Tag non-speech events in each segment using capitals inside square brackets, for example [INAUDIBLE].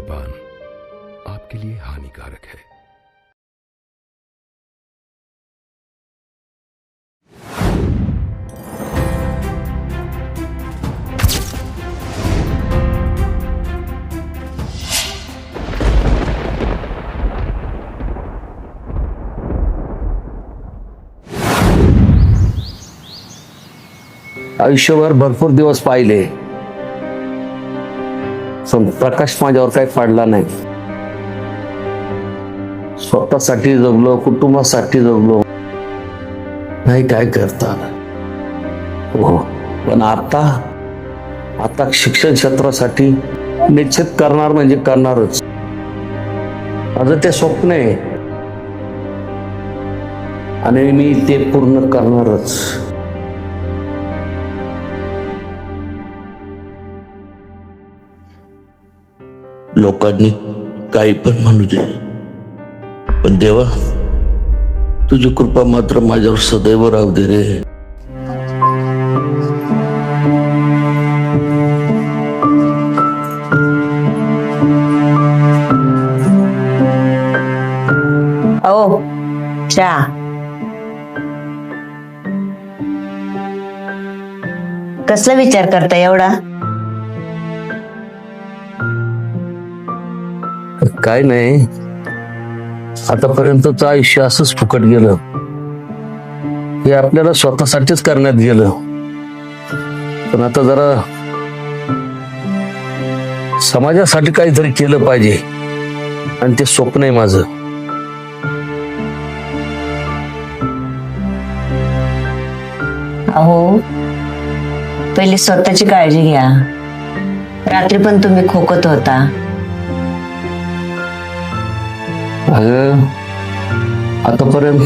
धूम्रपान आपके लिए हानिकारक है। आयुष्यभर भरपूर दिवस पाहिले। पण प्रकाश माझ्यावर काही पडला नाही. स्वतःसाठी जगलो कुटुंबासाठी जगलो. नाही काय करता? हो पण आता आता शिक्षण क्षेत्रासाठी निश्चित करणार म्हणजे करणारच. माझं ते स्वप्न आहे. आणि मी ते पूर्ण करणारच. लोकांनी काही पण म्हणू दे. पण देवा, तुझी कृपा मात्र माझ्यावर सदैव राहू दे रे. अहो चहा कसला विचार करता एवढा? काय नाही. आतापर्यंतच आयुष्य असंच फुकट गेलं. हे आपल्याला स्वतःसाठीच करण्यात गेलं. पण आता जरा समाजासाठी काहीतरी केलं पाहिजे. आणि ते स्वप्न आहे माझं. अहो पहिले स्वतःची काळजी घ्या. रात्री पण तुम्ही खोकत होता. अगं आतापर्यंत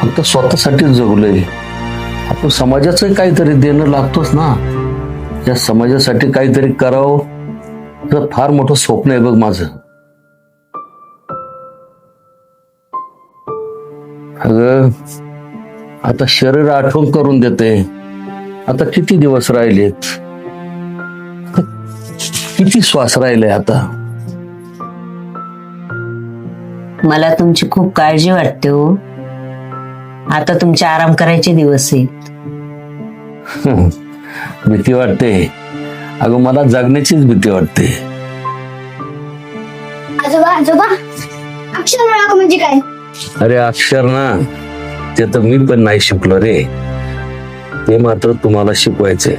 फक्त स्वतःसाठीच जगलोय. आपण समाजाचं काहीतरी देणं लागतोच ना. या समाजासाठी काहीतरी करावं तर फार मोठं स्वप्न आहे बघ माझं. अगं आता शरीर आठवण करून देते. आता किती दिवस राहिलेत? किती श्वास राहिले आता? मला तुमची खूप काळजी वाटते हो. आता तुमचे आराम करायचे दिवस आहेत. भीती वाटते. अगं मला जगण्याचीच भीती वाटते. आजोबा आजोबा अक्षर ओळख म्हणजे काय? अरे अक्षर ना ते तर मी पण नाही शिकलो रे. ते मात्र तुम्हाला शिकवायचे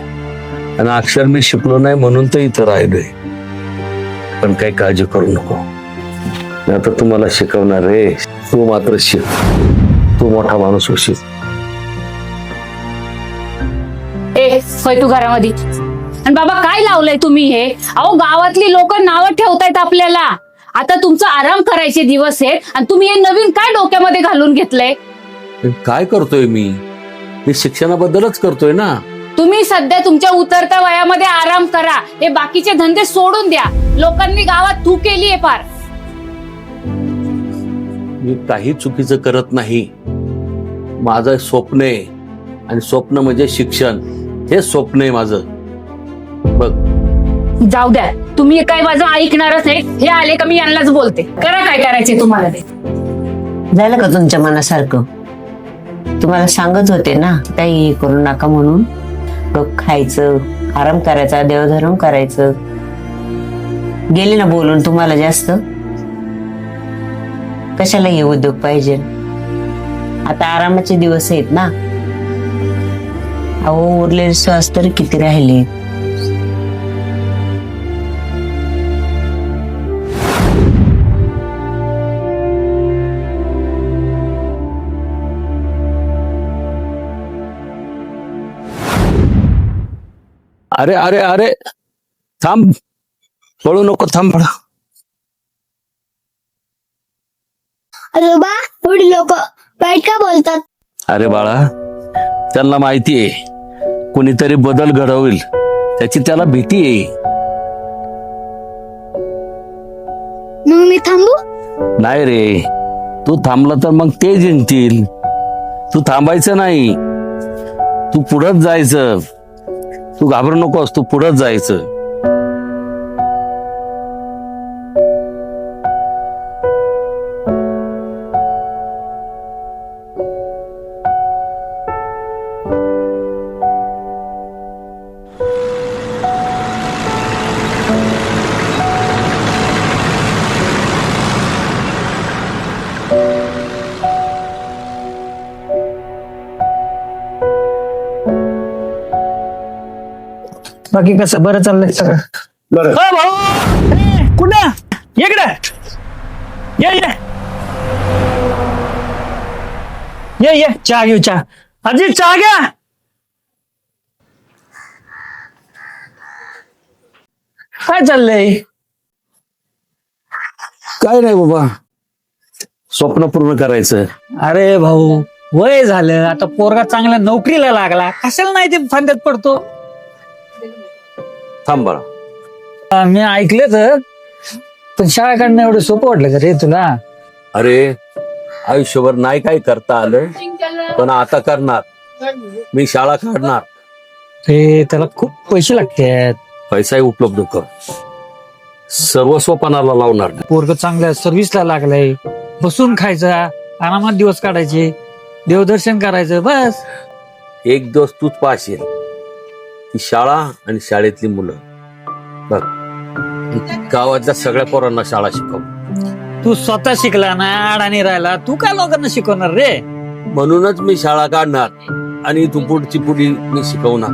आणि अक्षर मी शिकलो नाही म्हणून तर इथं राहिलोय. पण काही काळजी करू नको. मी आता तुम्हाला शिकवणार रे तू मात्र शिक. तू मोठा माणूस होशील. ए होय तू घरामध्ये. आणि बाबा काय लावलंय तुम्ही हे? अहो गावातली लोक नावं ठेवतायत आपल्याला. आता तुमचा आराम करायचे दिवस आहेत आणि तुम्ही हे नवीन काय डोक्यामध्ये घालून घेतलंय? काय करतोय मी? मी शिक्षणाबद्दलच करतोय ना. तुम्ही सध्या तुमच्या उतरत्या वयामध्ये आराम करा. हे बाकीचे धंदे सोडून द्या. लोकांनी गावात तू केली आहे फार. मी काही चुकीचं करत नाही. माझं स्वप्न आहे आणि स्वप्न म्हणजे शिक्षण. हे स्वप्न आहे माझं. बघ. जाऊ द्या. तुम्ही काय माझं ऐकणारच आहे हे आले का मी यांनाच बोलते. करा काय करायचे तुम्हाला ते? झालं का तुमच्या मनासारखं? तुम्हाला सांगत होते ना काही हे करू नका म्हणून. गप खायचं आराम करायचा देवधर्म करायचं. गेले ना बोलून तुम्हाला जास्त? कशाला हे उद्योग पाहिजे? आता आरामाचे दिवस आहेत ना. अहो उरलेले श्वास तर किती राहिले? अरे अरे अरे. थांब. पळू नको थांब पळा. आजोबा एवढी लोक वाईट का बोलतात? अरे बाळा त्यांना माहिती आहे कुणीतरी बदल घडवेल त्याची त्याला भीती आहे. मग मी थांबू? नाही रे तू थांबला तर मग ते जिंकतील. तू थांबायचं नाही. तू पुढंच जायचं. तू घाबरू नकोस तू पुढंच जायचं. बाकी कसं? बरं चाललंय सगळं. बरं. हो भाऊ! ए, कुठं? इकडे. ये ये. ये ये. चहा घेऊ चहा. आजी चहा घ्या. काय चाललंय? काय नाही बाबा. स्वप्न पूर्ण करायचं. अरे भाऊ वय झालं. आता पोरगा चांगल्या नोकरीला लागला. कशाला नाही ते फांद्यात पडतो? थांब अं, मी ऐकलं तर पण शाळा काढणं एवढं सोपं वाटलं का रे तुला? अरे आयुष्यभर नाही काय करता आलं पण आता करणार. मी शाळा काढणार. रे त्याला खूप पैसे लागतात. पैसाही उपलब्ध कर. सर्वस्व पणाला लावणार नाही. पोरग चांगल्या सर्व्हिसला लागलाय. बसून खायचा आरामात दिवस काढायचे देवदर्शन करायचं बस. एक दिवस तूच पाहशील. ती शाळा आणि शाळेतली मुलं. बघ गावातल्या सगळ्या पोरांना शाळा शिकव. तू स्वतः शिकला ना अडाणी राहिला तू काय लोकांना शिकवणार रे? म्हणूनच मी शाळा काढणार आणि तू पुढची पुढी मी शिकवणार.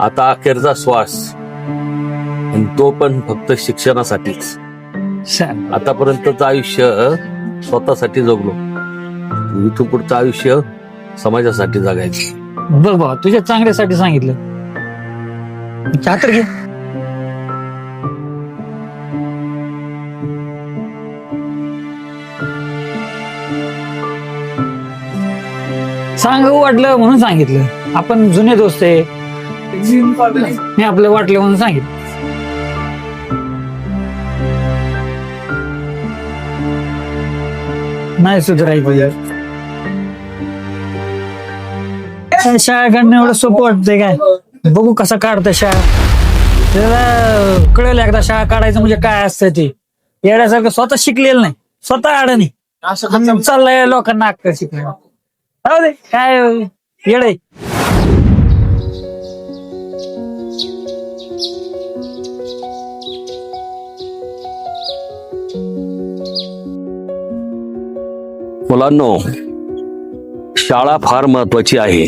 आता अखेरचा श्वास. आणि तो पण फक्त शिक्षणासाठीच. आतापर्यंतच आयुष्य स्वतःसाठी जगलो. इथून पुढचं आयुष्य समाजासाठी जगायचं. बघ बाबा तुझ्या चांगल्यासाठी सांगितलं. चहा तर घे. सांग वाटलं म्हणून सांगितलं. आपण जुने दोस्त आहे. मी आपलं वाटलं म्हणून सांगितलं. नाही सुधारायचं. काय शाळा काढणं एवढं सोपं वाटतंय काय? बघू कसं काढतं शाळा. त्याला कळेल एकदा शाळा काढायचं म्हणजे काय असतं ते. येण्यासारखं स्वतः शिकलेलं नाही. स्वतः अडाणी आणि चाललंय लोकांना अक्कल शिकलं राहू दे काय येड. मुलांनो शाळा फार महत्वाची आहे.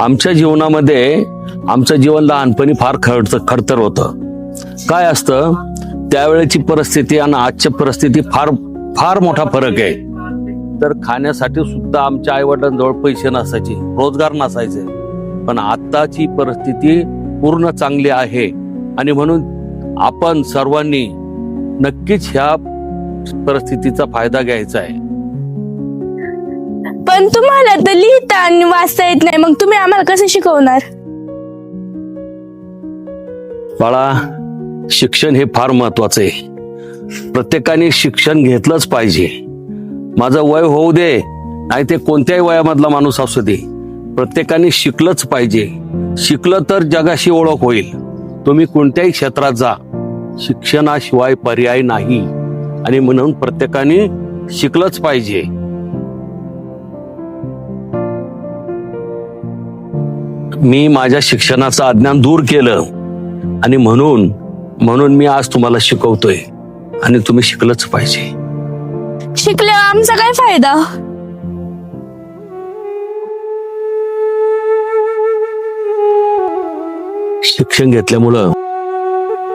आमच्या जीवनामध्ये आमचं जीवन लहानपणी फार खडतर खडतर होतं. काय असतं? त्यावेळेची परिस्थिती आणि आजच्या परिस्थिती फार फार मोठा फरक आहे. तर खाण्यासाठी सुद्धा आमच्या आईवडिलांजवळ पैसे नसायचे रोजगार नसायचे. पण आत्ताची परिस्थिती पूर्ण चांगली आहे. आणि म्हणून आपण सर्वांनी नक्कीच ह्या परिस्थितीचा फायदा घ्यायचा आहे. पण तुम्हाला तर लिहिता आणि वाचता येत नाही. मग तुम्ही आम्हाला कसं शिकवणार? बाळा शिक्षण हे फार महत्वाचं आहे. प्रत्येकाने शिक्षण घेतलंच पाहिजे. माझं वय होऊ दे नाही ते कोणत्याही वयामधला माणूस असू दे. प्रत्येकाने शिकलंच पाहिजे. शिकलं तर जगाशी ओळख होईल. तुम्ही कोणत्याही क्षेत्रात जा. शिक्षणाशिवाय पर्याय नाही. आणि म्हणून प्रत्येकाने शिकलंच पाहिजे. मी माझ्या शिक्षणाचं अज्ञान दूर केलं आणि म्हणून म्हणून मी आज तुम्हाला शिकवतोय आणि तुम्ही शिकलंच पाहिजे. शिकल्यावर आमचा काय फायदा? शिक्षण घेतल्यामुळं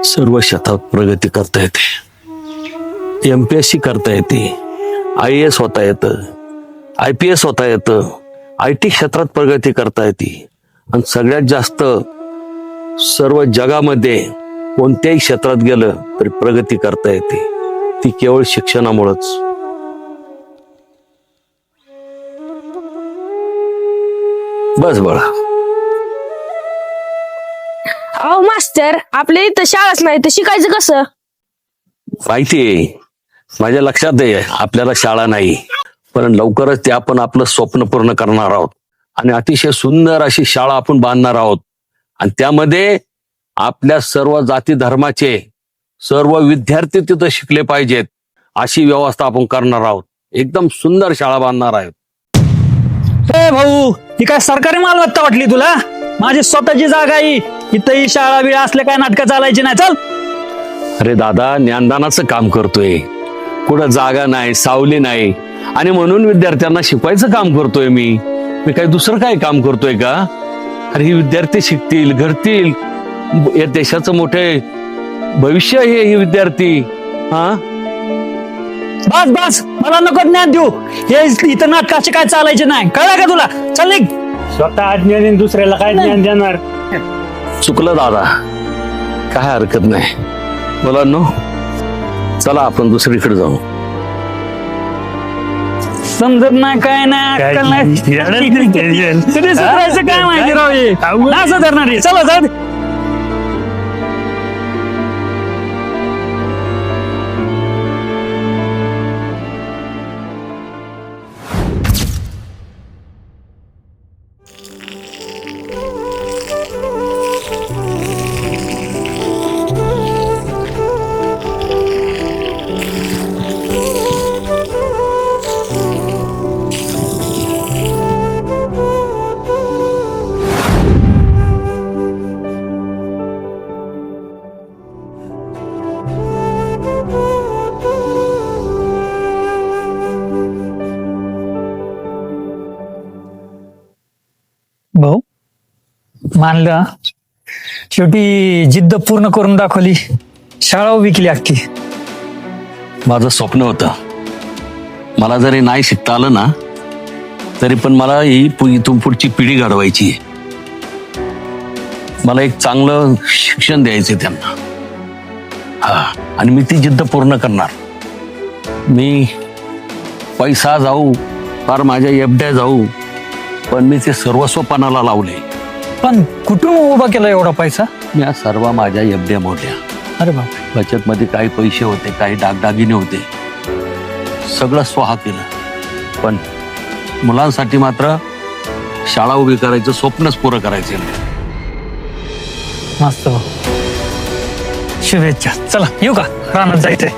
सर्व क्षेत्रात प्रगती करता येते. एम पी एस सी करता येते. आय एस होता येतं. आय पी एस होता येतं. आय टी क्षेत्रात प्रगती करता येते. आणि सगळ्यात जास्त सर्व जगामध्ये कोणत्याही क्षेत्रात गेलं तरी प्रगती करता येते. ती केवळ शिक्षणामुळंच. बस बाळा. अहो मास्टर आपल्या इथं शाळाच नाही तर शिकायचं कसं? माहितीये माझ्या लक्षात आहे आपल्याला शाळा नाही पण लवकरच ते आपण आपलं स्वप्न पूर्ण करणार आहोत. आणि अतिशय सुंदर अशी शाळा आपण बांधणार आहोत. आणि त्यामध्ये आपल्या सर्व जाती धर्माचे सर्व विद्यार्थी तिथं शिकले पाहिजेत अशी व्यवस्था आपण करणार आहोत. एकदम सुंदर शाळा बांधणार आहोत. ए भाऊ ही काय सरकारी मालमत्ता वाटली तुला? माझी स्वतःची जागा आहे इथं ही शाळा बिळा असल्या काय नाटकं चालायची नाही. चल. अरे दादा ज्ञानदानाचं काम करतोय. कुठं जागा नाही सावली नाही. आणि म्हणून विद्यार्थ्यांना शिकवायचं काम करतोय मी. मी काही दुसरं काय काम करतोय का? अरे हे विद्यार्थी शिकतील घडतील. या देशाचं मोठे भविष्य आहे हे विद्यार्थी. हा? बस बस. मला नको ज्ञान देऊ. हे इथं नाटकाचे काय चालायचे नाही. कळलं का तुला? चल निघ. स्वतः अज्ञानी दुसऱ्याला काय ज्ञान देणार? चुकलं दादा. काय हरकत नाही. मुलांनो चला आपण दुसरीकडे जाऊ. समजत नाही काय नाही अक्कल नाही. [LAUGHS] तरी सुधारायचं काय माहिती राव हे? नाही सुधारणार हे. चला जाऊ दे. मानलं. शेवटी जिद्द पूर्ण करून दाखवली. शाळा विकली अख्खी. माझं स्वप्न होतं. मला जरी नाही शिकता आलं ना तरी पण मला ही पु- इथून पुढची पिढी घडवायची आहे. मला एक चांगलं शिक्षण द्यायचं त्यांना. हा आणि मी ती जिद्द पूर्ण करणार. मी पैसा जाऊ फार माझ्या एफड्या जाऊ पण मी ते सर्वस्व पणाला लावले. पण कुठून उभा केला एवढा पैसा? मी आज सर्व माझ्या एफड्या मोठ्या अरे बाप. बचत मध्ये काही पैसे होते काही दागदागिने होते. सगळं स्वाहा केलं. पण मुलांसाठी मात्र शाळा उभी करायचं स्वप्नच पुरं करायचं मस्त. भाऊ शुभेच्छा. चला येऊ का? रानात जायचंय.